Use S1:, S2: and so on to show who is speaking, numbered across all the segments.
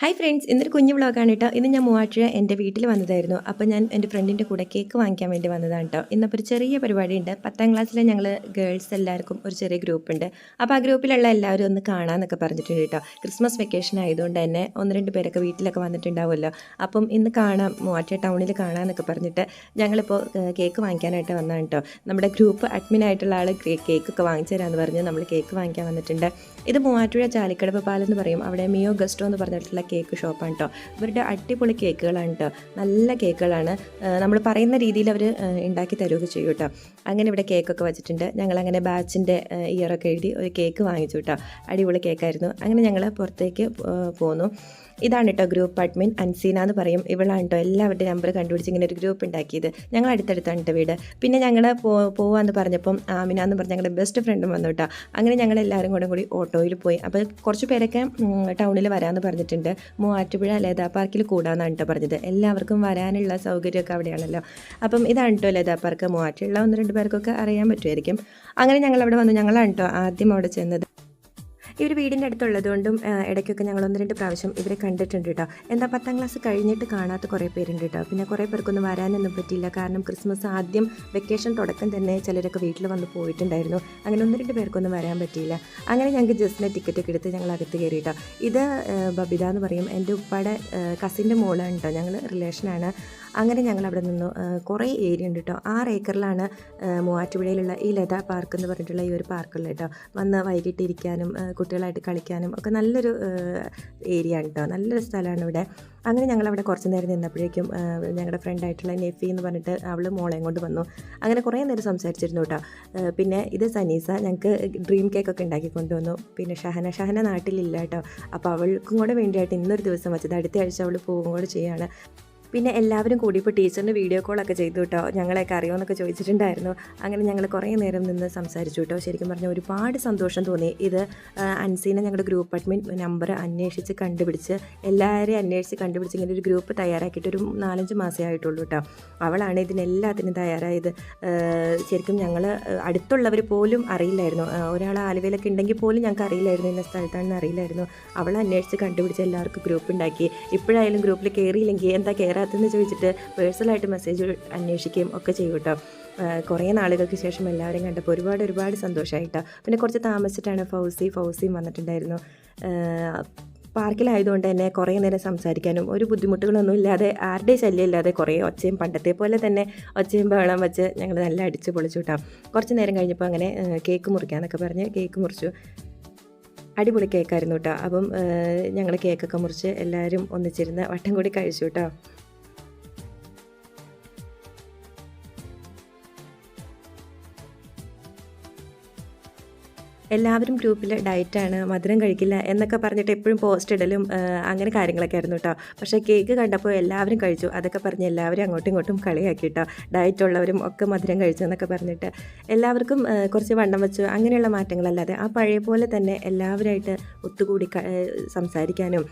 S1: Hi friends ഇന്നൊരു കുഞ്ഞു വ്ളോഗാണ് കേട്ടോ ഇന്ന് ഞാൻ മൂവാറ്റുഴ എന്റെ വീട്ടിൽ വന്നതായിരുന്നു. അപ്പോൾ ഞാൻ എന്റെ ഫ്രണ്ടിന്റെ കൂടെ കേക്ക് വാങ്ങിക്കാൻ വേണ്ടി വന്നതാണ് കേട്ടോ ഇന്നിപ്പോൾ ഒരു ചെറിയ പരിപാടിയുണ്ട്. പത്താം ക്ലാസ്സിലെ ഞങ്ങൾ ഗേൾസ് എല്ലാവർക്കും ഒരു ചെറിയ ഗ്രൂപ്പ് ഉണ്ട്. അപ്പോൾ ആ ഗ്രൂപ്പിലുള്ള എല്ലാവരും ഒന്ന് കാണാമെന്നൊക്കെ പറഞ്ഞിട്ടുണ്ട് കേട്ടോ ക്രിസ്മസ് വെക്കേഷൻ ആയതുകൊണ്ട് തന്നെ ഒന്ന് രണ്ട് പേരൊക്കെ വീട്ടിലൊക്കെ വന്നിട്ടുണ്ടാവുമല്ലോ. അപ്പം ഇന്ന് കാണാം മൂവാറ്റുഴ ടൗണിൽ കാണാമെന്നൊക്കെ പറഞ്ഞിട്ട് ഞങ്ങളിപ്പോൾ കേക്ക് വാങ്ങിക്കാനായിട്ട് വന്നതാണ് കേട്ടോ നമ്മുടെ ഗ്രൂപ്പ് അഡ്മിൻ ആയിട്ടുള്ള ആൾ കേക്കൊക്കെ വാങ്ങിച്ചു തരാമെന്ന് പറഞ്ഞ് നമ്മൾ കേക്ക് വാങ്ങിക്കാൻ വന്നിട്ടുണ്ട്. ഇത് മൂവാറ്റുഴ ചാലിക്കടവ് പാലെന്ന് പറയും. അവിടെ മിയോ ഗസ്റ്റോ എന്ന് പറഞ്ഞിട്ടുള്ള കേക്ക് ഷോപ്പാണ് കേട്ടോ ഇവരുടെ അടിപൊളി കേക്കുകളാണ് കേട്ടോ നല്ല കേക്കുകളാണ് നമ്മൾ പറയുന്ന രീതിയിൽ അവർ ഉണ്ടാക്കി തരുകയൊക്കെ ചെയ്യും കേട്ടോ അങ്ങനെ ഇവിടെ കേക്കൊക്കെ വെച്ചിട്ടുണ്ട്. ഞങ്ങൾ അങ്ങനെ ബാച്ചിന്റെ ഇയറൊക്കെ എഴുതി ഒരു കേക്ക് വാങ്ങിച്ചു കേട്ടോ അടിപൊളി കേക്കായിരുന്നു അങ്ങനെ ഞങ്ങൾ പുറത്തേക്ക് പോന്നു. ഇതാണ് കേട്ടോ ഗ്രൂപ്പ് അഡ്മിൻ അൻസീന എന്ന് പറയും. ഇവളാണ് കേട്ടോ എല്ലാവരുടെയും നമ്പർ കണ്ടുപിടിച്ച് ഇങ്ങനെ ഒരു ഗ്രൂപ്പ് ഉണ്ടാക്കിയത്. ഞങ്ങൾ അടുത്തടുത്താണ് കേട്ടോ വീട്. പിന്നെ ഞങ്ങൾ പോവാന്ന് പറഞ്ഞപ്പം ആമിന എന്ന് പറഞ്ഞ ഞങ്ങളുടെ ബെസ്റ്റ് ഫ്രണ്ടും വന്നു കേട്ടോ അങ്ങനെ ഞങ്ങൾ എല്ലാവരും കൂടെ കൂടി ഓട്ടോയിൽ പോയി. അപ്പോൾ കുറച്ച് പേരൊക്കെ ടൗണിൽ വരാമെന്ന് പറഞ്ഞിട്ടുണ്ട്. മൂവാറ്റുപുഴ ലതാ പാർക്കിൽ കൂടാന്നാണ് കേട്ടോ പറഞ്ഞത്. എല്ലാവർക്കും വരാനുള്ള സൗകര്യമൊക്കെ അവിടെയാണല്ലോ. അപ്പം ഇതാണ് കേട്ടോ ലതാ പാർക്ക് മൂവാറ്റുള്ള ഒന്ന് രണ്ട് പേർക്കൊക്കെ അറിയാൻ പറ്റുമായിരിക്കും. അങ്ങനെ ഞങ്ങൾ അവിടെ വന്നു. ഞങ്ങളാണ് കേട്ടോ ആദ്യം അവിടെ ചെന്നത്. ഒരു വീടിന്റെ അടുത്തുള്ളതുകൊണ്ടും ഇടയ്ക്കൊക്കെ ഞങ്ങൾ ഒന്ന് രണ്ട് പ്രാവശ്യം ഇവരെ കണ്ടിട്ടുണ്ട് കേട്ടോ എന്താ പത്താം ക്ലാസ് കഴിഞ്ഞിട്ട് കാണാത്ത കുറേ പേരുണ്ട് കേട്ടോ പിന്നെ കുറേ പേർക്കൊന്നും വരാനൊന്നും പറ്റിയില്ല. കാരണം ക്രിസ്മസ് ആദ്യം വെക്കേഷൻ തുടക്കം തന്നെ ചിലരൊക്കെ വീട്ടിൽ വന്ന് പോയിട്ടുണ്ടായിരുന്നു. അങ്ങനെ ഒന്ന് രണ്ട് പേർക്കൊന്നും വരാൻ പറ്റിയില്ല. അങ്ങനെ ഞങ്ങൾക്ക് ജസ്റ്റിന് ടിക്കറ്റ് ഒക്കെ എടുത്ത് ഞങ്ങൾ അകത്ത് കയറി കേട്ടോ ഇത് ബബിത എന്ന് പറയും. എന്റെ ഉപ്പയുടെ കസിന്റെ മോളാണ് കേട്ടോ ഞങ്ങൾ റിലേഷനാണ് അങ്ങനെ ഞങ്ങൾ അവിടെ നിന്നു കുറേ ഏരിയ ഉണ്ട് കേട്ടോ ആറ് ഏക്കറിലാണ് മൂവാറ്റുപുഴയിലുള്ള ഈ ലതാ പാർക്ക് എന്ന് പറഞ്ഞിട്ടുള്ള ഈ ഒരു പാർക്കുള്ളത് കേട്ടോ വന്ന് വൈകിട്ട് ഇരിക്കാനും കുട്ടികളായിട്ട് കളിക്കാനും ഒക്കെ നല്ലൊരു ഏരിയ ആണ് കേട്ടോ നല്ലൊരു സ്ഥലമാണ് ഇവിടെ. അങ്ങനെ ഞങ്ങൾ അവിടെ കുറച്ച് നേരം നിന്നപ്പോഴേക്കും ഞങ്ങളുടെ ഫ്രണ്ടായിട്ടുള്ള നെഫി എന്ന് പറഞ്ഞിട്ട് അവൾ മോളെയും കൊണ്ട് വന്നു. അങ്ങനെ കുറേ നേരം സംസാരിച്ചിരുന്നു കേട്ടോ പിന്നെ ഇത് സനീസ ഞങ്ങൾക്ക് ഡ്രീം കേക്കൊക്കെ ഉണ്ടാക്കി കൊണ്ടുവന്നു പിന്നെ ഷഹന ഷഹന നാട്ടിലില്ല കേട്ടോ അപ്പോൾ അവൾക്കും കൂടെ വേണ്ടിയായിട്ട് ഇന്നൊരു ദിവസം വെച്ചത്. അടുത്ത ആഴ്ച അവൾ പോവുകയും കൂടെ ചെയ്യാണ്. പിന്നെ എല്ലാവരും കൂടി ഇപ്പോൾ ടീച്ചറിന് വീഡിയോ കോളൊക്കെ ചെയ്തു കേട്ടോ. ഞങ്ങളെയൊക്കെ അറിയുമെന്നൊക്കെ ചോദിച്ചിട്ടുണ്ടായിരുന്നു. അങ്ങനെ ഞങ്ങൾ കുറേ നേരം നിന്ന് സംസാരിച്ചു കേട്ടോ. ശരിക്കും പറഞ്ഞാൽ ഒരുപാട് സന്തോഷം തോന്നി. ഇത് അൻസീനെ ഞങ്ങളുടെ ഗ്രൂപ്പ് അഡ്മിൻ നമ്പർ അന്വേഷിച്ച് കണ്ടുപിടിച്ച് എല്ലാവരെയും അന്വേഷിച്ച് കണ്ടുപിടിച്ച് ഇങ്ങനെ ഒരു ഗ്രൂപ്പ് തയ്യാറാക്കിയിട്ട് ഒരു നാലഞ്ച് മാസമേ ആയിട്ടുള്ളൂ കേട്ടോ. അവളാണ് ഇതിനെല്ലാത്തിനും തയ്യാറായത്. ശരിക്കും ഞങ്ങൾ അടുത്തുള്ളവർ പോലും അറിയില്ലായിരുന്നു. ഒരാൾ ആലുവയിലൊക്കെ ഉണ്ടെങ്കിൽ പോലും ഞങ്ങൾക്ക് അറിയില്ലായിരുന്നു ഇന്ന സ്ഥലത്താണെന്ന് അറിയില്ലായിരുന്നു. അവൾ അന്വേഷിച്ച് കണ്ടുപിടിച്ച് എല്ലാവർക്കും ഗ്രൂപ്പ് ഉണ്ടാക്കി. ഇപ്പോഴായാലും ഗ്രൂപ്പിൽ കയറിയില്ലെങ്കിൽ എന്താ കയറാത്തതെന്ന് ചോദിച്ചിട്ട് പേഴ്സണലായിട്ട് മെസ്സേജ് അന്വേഷിക്കുകയും ഒക്കെ ചെയ്യും കേട്ടോ. കുറേ നാളുകൾക്ക് ശേഷം എല്ലാവരെയും കണ്ടപ്പോൾ ഒരുപാട് ഒരുപാട് സന്തോഷമായിട്ടോ പിന്നെ കുറച്ച് താമസിച്ചിട്ടാണ് ഫൗസി ഫൗസിയും വന്നിട്ടുണ്ടായിരുന്നു. പാർക്കിലായതുകൊണ്ട് തന്നെ കുറേ നേരം സംസാരിക്കാനും ഒരു ബുദ്ധിമുട്ടുകളൊന്നും ഇല്ലാതെ ആരുടെ ശല്യം ഇല്ലാതെ കുറേ ഒച്ചയും പണ്ടത്തെ പോലെ തന്നെ ഒച്ചയും ബഹളം വെച്ച് ഞങ്ങൾ നല്ല അടിച്ച് പൊളിച്ചു കേട്ടോ. കുറച്ച് നേരം കഴിഞ്ഞപ്പോൾ അങ്ങനെ കേക്ക് മുറിക്കാമെന്നൊക്കെ പറഞ്ഞ് കേക്ക് മുറിച്ചു. അടിപൊളി കേക്കായിരുന്നു കേട്ടോ. അപ്പം ഞങ്ങൾ കേക്കൊക്കെ മുറിച്ച് എല്ലാവരും ഒന്നിച്ചിരുന്ന് വട്ടം കൂടി കഴിച്ചു കേട്ടോ. എല്ലാവരും ഗ്രൂപ്പിൽ ഡയറ്റാണ് മധുരം കഴിക്കില്ല എന്നൊക്കെ പറഞ്ഞിട്ട് എപ്പോഴും പോസ്റ്റ് ഇടലും അങ്ങനെ കാര്യങ്ങളൊക്കെ ആയിരുന്നു കേട്ടോ പക്ഷേ കേക്ക് കണ്ടപ്പോൾ എല്ലാവരും കഴിച്ചു. അതൊക്കെ പറഞ്ഞ് എല്ലാവരും അങ്ങോട്ടും ഇങ്ങോട്ടും കളിയാക്കി കേട്ടോ ഡയറ്റ് ഉള്ളവരും ഒക്കെ മധുരം കഴിച്ചു എന്നൊക്കെ പറഞ്ഞിട്ട് എല്ലാവർക്കും കുറച്ച് വണ്ണം വെച്ചു. അങ്ങനെയുള്ള മാറ്റങ്ങളല്ലാതെ ആ പഴയ പോലെ തന്നെ എല്ലാവരുമായിട്ട് ഒത്തുകൂടി സംസാരിക്കാനും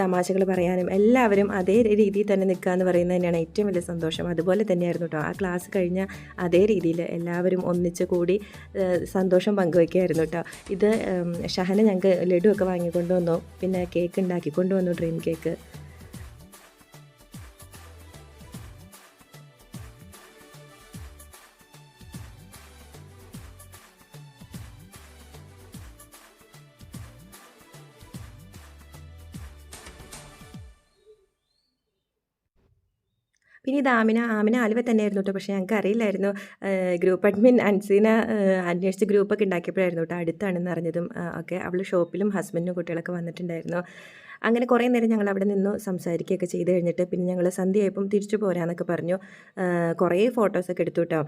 S1: തമാശകൾ പറയാനും എല്ലാവരും അതേ രീതിയിൽ തന്നെ നിൽക്കുക എന്ന് പറയുന്നത് തന്നെയാണ് ഏറ്റവും വലിയ സന്തോഷം. അതുപോലെ തന്നെയായിരുന്നു കേട്ടോ ആ ക്ലാസ് കഴിഞ്ഞ അതേ രീതിയിൽ എല്ലാവരും ഒന്നിച്ച് കൂടി സന്തോഷം സന്തോഷം പങ്കുവയ്ക്കുമായിരുന്നു കേട്ടോ. ഇത് ഷഹന ഞങ്ങൾക്ക് ലഡു ഒക്കെ വാങ്ങിക്കൊണ്ടു വന്നു പിന്നെ കേക്ക് ഉണ്ടാക്കി കൊണ്ടുവന്നു ഡ്രീം കേക്ക് പിന്നെ ഇത് ആമിന ആമിന ആലുവ തന്നെയായിരുന്നു കേട്ടോ പക്ഷേ ഞങ്ങൾക്ക് അറിയില്ലായിരുന്നു. ഗ്രൂപ്പ് അഡ്മിൻ അൻസീന അന്വേഷിച്ച് ഗ്രൂപ്പൊക്കെ ഉണ്ടാക്കിയപ്പോഴായിരുന്നു കേട്ടോ അടുത്താണെന്ന് അറിഞ്ഞതും ഒക്കെ. അവൾ ഷോപ്പിലും ഹസ്ബൻഡും കുട്ടികളൊക്കെ വന്നിട്ടുണ്ടായിരുന്നു. അങ്ങനെ കുറേ നേരം ഞങ്ങൾ അവിടെ നിന്ന് സംസാരിക്കുകയൊക്കെ ചെയ്ത് കഴിഞ്ഞിട്ട് പിന്നെ ഞങ്ങൾ സന്ധ്യയായപ്പം തിരിച്ചു പോരാന്നൊക്കെ പറഞ്ഞു. കുറേ ഫോട്ടോസൊക്കെ എടുത്തു കേട്ടോ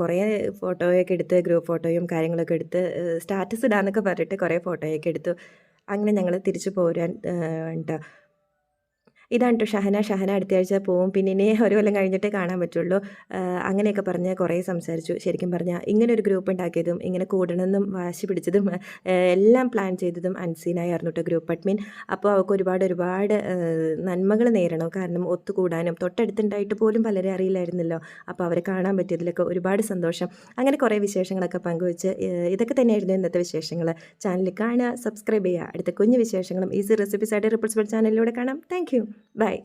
S1: കുറേ ഫോട്ടോയൊക്കെ എടുത്ത് ഗ്രൂപ്പ് ഫോട്ടോയും കാര്യങ്ങളൊക്കെ എടുത്ത് സ്റ്റാറ്റസ് ഇടാന്നൊക്കെ പറഞ്ഞിട്ട് കുറേ ഫോട്ടോയൊക്കെ എടുത്തു. അങ്ങനെ ഞങ്ങൾ തിരിച്ചു പോരാൻ കേട്ടോ ഇതാണ് കേട്ടോ ഷഹന ഷഹന അടുത്ത ആഴ്ച പോവും. പിന്നെ ഇനി ഒരു കൊല്ലം കഴിഞ്ഞിട്ടേ കാണാൻ പറ്റുള്ളൂ. അങ്ങനെയൊക്കെ പറഞ്ഞ് കുറേ സംസാരിച്ചു. ശരിക്കും പറഞ്ഞാൽ ഇങ്ങനെ ഒരു ഗ്രൂപ്പ് ഉണ്ടാക്കിയതും ഇങ്ങനെ കൂടണമെന്നും വാശി പിടിച്ചതും എല്ലാം പ്ലാൻ ചെയ്തതും അൻസീനായിരുന്നു കേട്ടോ ഗ്രൂപ്പ് അഡ്മിൻ. അപ്പോൾ അവൾക്ക് ഒരുപാട് ഒരുപാട് നന്മകൾ നേരണം? കാരണം ഒത്തുകൂടാനും തൊട്ടടുത്തുണ്ടായിട്ട് പോലും പലരെ അറിയില്ലായിരുന്നല്ലോ. അപ്പോൾ അവരെ കാണാൻ പറ്റിയതിലൊക്കെ ഒരുപാട് സന്തോഷം. അങ്ങനെ കുറേ വിശേഷങ്ങളൊക്കെ പങ്കുവെച്ച് ഇതൊക്കെ തന്നെയായിരുന്നു ഇന്നത്തെ വിശേഷങ്ങൾ ചാനൽ കാണുക സബ്സ്ക്രൈബ് ചെയ്യുക. അടുത്ത കുഞ്ഞു വിശേഷങ്ങളും ഈസി റെസിപ്പീസ് ആയിട്ട് റിപ്പിൾസ് ചാനലിലൂടെ കാണാം. Thank Bye.